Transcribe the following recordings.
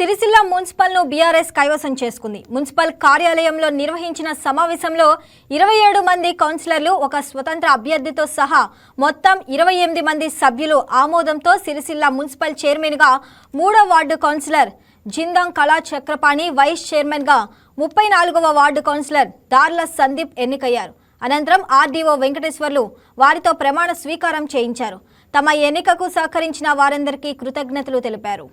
Sircilla మున్సిపల్ను BRS కైవసం చేసుకుంది. Municipal కార్యాలయంలో నిర్వహించిన సమావేశంలో ఇరవై ఏడు మంది కౌన్సిలర్లు ఒక స్వతంత్ర అభ్యర్థితో సహా మొత్తం ఇరవై ఎనిమిది మంది సభ్యులు ఆమోదంతో సిరిసిల్ల మున్సిపల్ చైర్మన్గా మూడో వార్డు కౌన్సిలర్ జిందాం కళా చక్రపాణి వైస్ చైర్మన్గా ముప్పై నాలుగవ వార్డు కౌన్సిలర్ దార్ల సందీప్ ఎన్నికయ్యారు. అనంతరం ఆర్డీఓ వెంకటేశ్వర్లు వారితో ప్రమాణ స్వీకారం చేయించారు. తమ ఎన్నికకు సహకరించిన వారందరికీ కృతజ్ఞతలు తెలిపారు.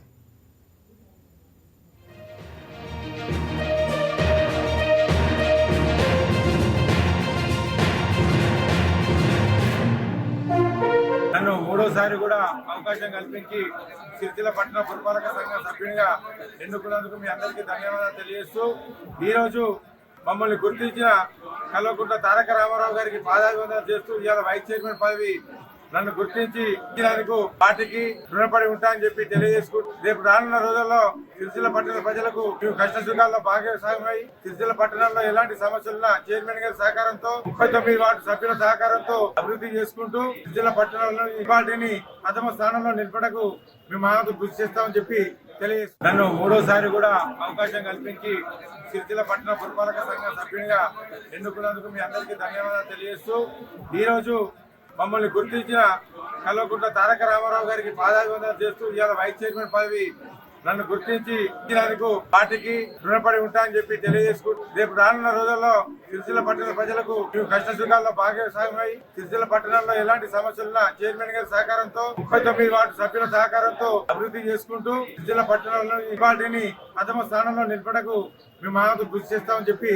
మరోసారి కూడా అవకాశం కల్పించి సిరిసిల్ల పట్టణ పురపాలక సంఘ సభ్యునిగా ఎన్నుకున్నందుకు మీ అందరికీ ధన్యవాదాలు తెలియజేస్తూ ఈరోజు మమ్మల్ని గుర్తించిన కల్వకుంట్ల తారక రామారావు గారికి పాదాభివందనం చేస్తూ ఇవాళ వైస్ చైర్మన్ పదవి నన్ను గుర్తించి ఇచ్చినందుకు పార్టీకి రుణపడి ఉంటా అని చెప్పి తెలియజేసుకుంటూ రేపు రానున్న రోజుల్లో సిరిసిల్ల పట్టణ ప్రజలకు కష్ట సుఖాల్లో భాగస్వామ్యమై సిరిసిల్ల పట్టణంలో ఎలాంటి సమస్యలున్నా చైర్మన్ గారి సహకారంతో ముప్పై తొమ్మిది వార్డు సభ్యుల సహకారంతో అభివృద్ధి చేసుకుంటూ సిరిసిల్ల పట్టణంలో ఈ పార్టీని ప్రథమ స్థానంలో నిలపడకు మేము మాకు కృషి చేస్తామని చెప్పి తెలియజేస్తాం నన్ను మూడోసారి కూడా అవకాశం కల్పించి సిరిసిల్ల పట్టణ పురపాలక సంఘ సభ్యునిగా ఎన్నుకున్నందుకు మీ అందరికీ ధన్యవాదాలు తెలియజేస్తూ ఈరోజు మమ్మల్ని గుర్తించిన కల్వకుంట తారక రామారావు గారికి పాదాభివందనం చేస్తూ ఇవాళ వైస్ చైర్మన్ పదవి నన్ను గుర్తించి ఇచ్చినందుకు పార్టీకి రుణపడి ఉంటా అని చెప్పి తెలియజేసుకుంటూ రేపు రానున్న రోజుల్లో సిరిసిల్ల పట్టణ ప్రజలకు కష్ట సుఖాల్లో భాగస్వామ్యమై సిరిసిల్ల పట్టణంలో ఎలాంటి సమస్యలున్నా చైర్మన్ గారి సహకారంతో ముప్పై తొమ్మిది వార్డు సభ్యుల సహకారంతో అభివృద్ధి చేసుకుంటూ సిరిసిల్ల పట్టణంలో ఈ పార్టీని ప్రథమ స్థానంలో నిలపడకు మేము మాకు కృషి చేస్తామని చెప్పి